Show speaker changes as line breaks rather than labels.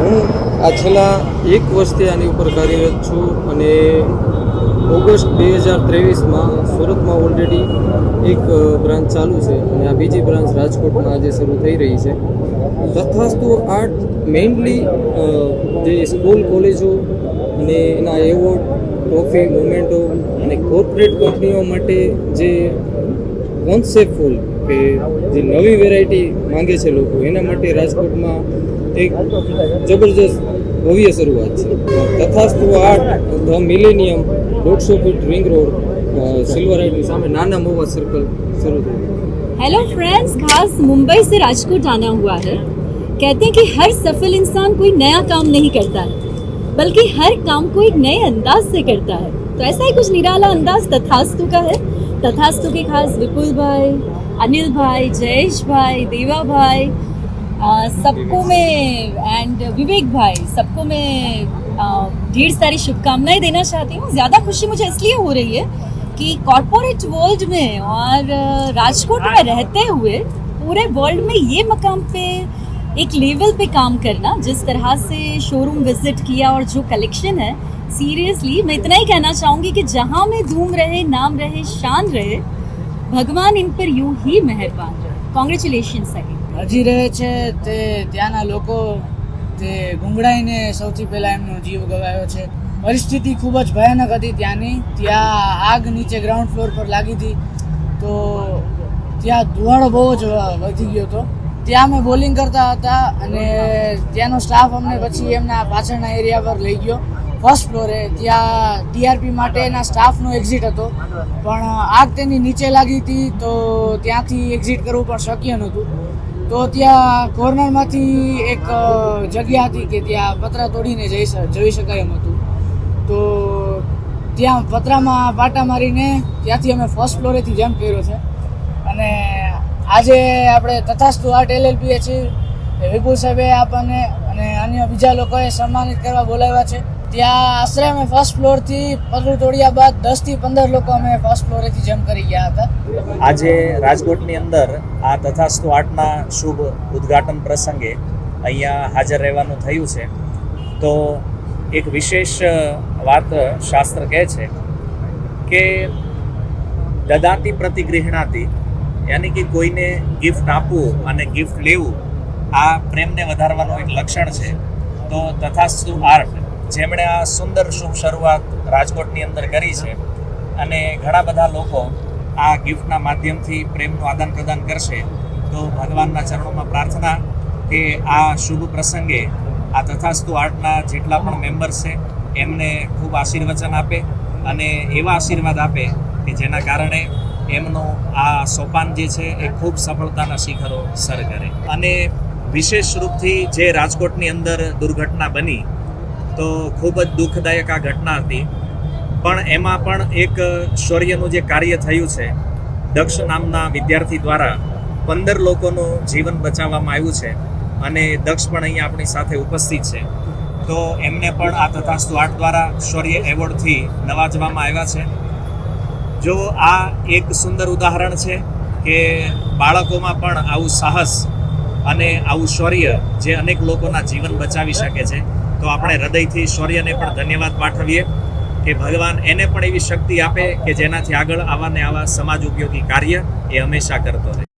હું આ છેલ્લા એક વર્ષથી આની ઉપર કાર્યરત છું અને ઓગસ્ટ બે હજાર ત્રેવીસમાં સુરતમાં ઓલરેડી એક બ્રાન્ચ ચાલુ છે અને આ બીજી બ્રાન્ચ રાજકોટમાં આજે શરૂ થઈ રહી છે. તથાસ્તુ આર્ટ મેઇનલી જે સ્કૂલ કોલેજો અને એના એવોર્ડ ટ્રોફી મુમેન્ટો અને કોર્પોરેટ કંપનીઓ માટે જે કોન્સેપ્ટફુલ કે જે નવી વેરાયટી માંગે છે લોકો એના માટે રાજકોટમાં એક જબરજસ્ત ભવ્ય શરૂઆત છે તથાસ્તુ આર્ટ ધ મિલેનિયમ દોઢસો ફીટ રિંગ રોડ સિલ્વર આઈટની સામે નાના મોવા સર્કલ શરૂ થયું
हेलो फ्रेंड्स खास मुंबई से राजकोट आना हुआ है कहते हैं कि हर सफल इंसान कोई नया काम नहीं करता है बल्कि हर काम को एक नए अंदाज से करता है तो ऐसा ही कुछ निराला अंदाज तथास्तु का है तथास्तु के खास विपुल भाई अनिल भाई जयेश भाई देवा भाई सबको मैं एंड विवेक भाई सबको मैं ढेर सारी शुभकामनाएँ देना चाहती हूँ। ज़्यादा खुशी मुझे इसलिए हो रही है कि कॉरपोरेट वर्ल्ड में और राजकोट में रहते हुए पूरे वर्ल्ड में ये मकाम पे एक लेवल पे काम करना जिस तरह से शोरूम विज़िट किया और जो कलेक्शन है सीरियसली मैं इतना ही कहना चाहूँगी कि जहाँ में धूम रहे नाम रहे शान रहे भगवान इन पर यूं ही मेहरबान रहे कॉन्ग्रेचुलेशन सही
હજી રહે છે તે ત્યાંના લોકો તે ગુંગળાઈને સૌથી પહેલાં એમનો જીવ ગવાયો છે પરિસ્થિતિ ખૂબ જ ભયાનક હતી ત્યાંની ત્યાં આગ નીચે ગ્રાઉન્ડ ફ્લોર પર લાગી હતી તો ત્યાં ધુવાળો બહુ જ વધી ગયો હતો ત્યાં અમે બોલિંગ કરતા હતા અને ત્યાંનો સ્ટાફ અમને પછી એમના પાછળના એરિયા પર લઈ ગયો ફર્સ્ટ ફ્લોરે ત્યાં ટીઆરપી માટેના સ્ટાફનો એક્ઝિટ હતો. પણ આગ તેની નીચે લાગી હતી તો ત્યાંથી એક્ઝિટ કરવું પણ શક્ય નહોતું. તો ત્યાં કોર્નરમાંથી એક જગ્યા હતી કે ત્યાં પતરા તોડીને જઈ જઈ શકાય એમ હતું. તો ત્યાં પતરામાં પાટા મારીને ત્યાંથી અમે ફર્સ્ટ ફ્લોરેથી જમ્પ કર્યો છે. અને આજે આપણે તથાસ્તુ આર્ટ એલએલપીએ છીએ. વિપુલ સાહેબે આપણને અને અન્ય બીજા લોકોએ સન્માનિત કરવા બોલાવ્યા છે. ત્યાં આશરે અમે ફર્સ્ટ ફ્લોરથી પગલું તોડ્યા બાદ દસથી પંદર લોકો અમે ફર્સ્ટ ફ્લોરેથી જમ્પ કરી ગયા હતા.
આજે રાજકોટની અંદર આ તથાસ્તુ આર્ટના શુભ ઉદ્ઘાટન પ્રસંગે અહીંયા હાજર રહેવાનું થયું છે. તો એક વિશેષ વાત શાસ્ત્ર કહે છે કે દદાતી પ્રતિગૃહણાતી, યાની કે કોઈને ગિફ્ટ આપવું અને ગિફ્ટ લેવું, આ પ્રેમને વધારવાનું એક લક્ષણ છે. તો તથાસ્તુ આર્ટ જેમણે આ સુંદર શુભ શરૂઆત રાજકોટની અંદર કરી છે અને ઘણા બધા લોકો આ ગિફ્ટના માધ્યમથી પ્રેમનું આદાન પ્રદાન કરશે, તો ભગવાનના ચરણોમાં પ્રાર્થના કે આ શુભ પ્રસંગે આ તથાસ્તુ આર્ટના જેટલા પણ મેમ્બર્સ છે, એમને ખૂબ આશીર્વચન આપે અને એવા આશીર્વાદ આપે કે જેના કારણે એમનું આ સોપાન જે છે એ ખૂબ સફળતાના શિખરો સર કરે. અને વિશેષ રૂપથી જે રાજકોટની અંદર દુર્ઘટના બની તો ખૂબ જ દુઃખદાયક આ ઘટના હતી. પણ એમાં પણ એક શૌર્યનું જે કાર્ય થયું છે, દક્ષ નામના વિદ્યાર્થી દ્વારા પંદર લોકોનું જીવન બચાવવામાં આવ્યું છે અને દક્ષ પણ અહીંયા આપણી સાથે ઉપસ્થિત છે. તો એમને પણ આ તથાસ્તુ આર્ટ દ્વારા શૌર્ય એવોર્ડથી નવાજવામાં આવ્યા છે. જો આ એક સુંદર ઉદાહરણ છે કે બાળકોમાં પણ આવું સાહસ અને આવું શૌર્ય જે અનેક લોકોના જીવન બચાવી શકે છે તો આપણે હૃદયથી શૌર્યને પણ ધન્યવાદ પાઠવીએ કે ભગવાન એને પણ એવી શક્તિ આપે કે જેનાથી આગળ આવા ને આવા સમાજ ઉપયોગી કાર્ય એ હંમેશા કરતો રહે.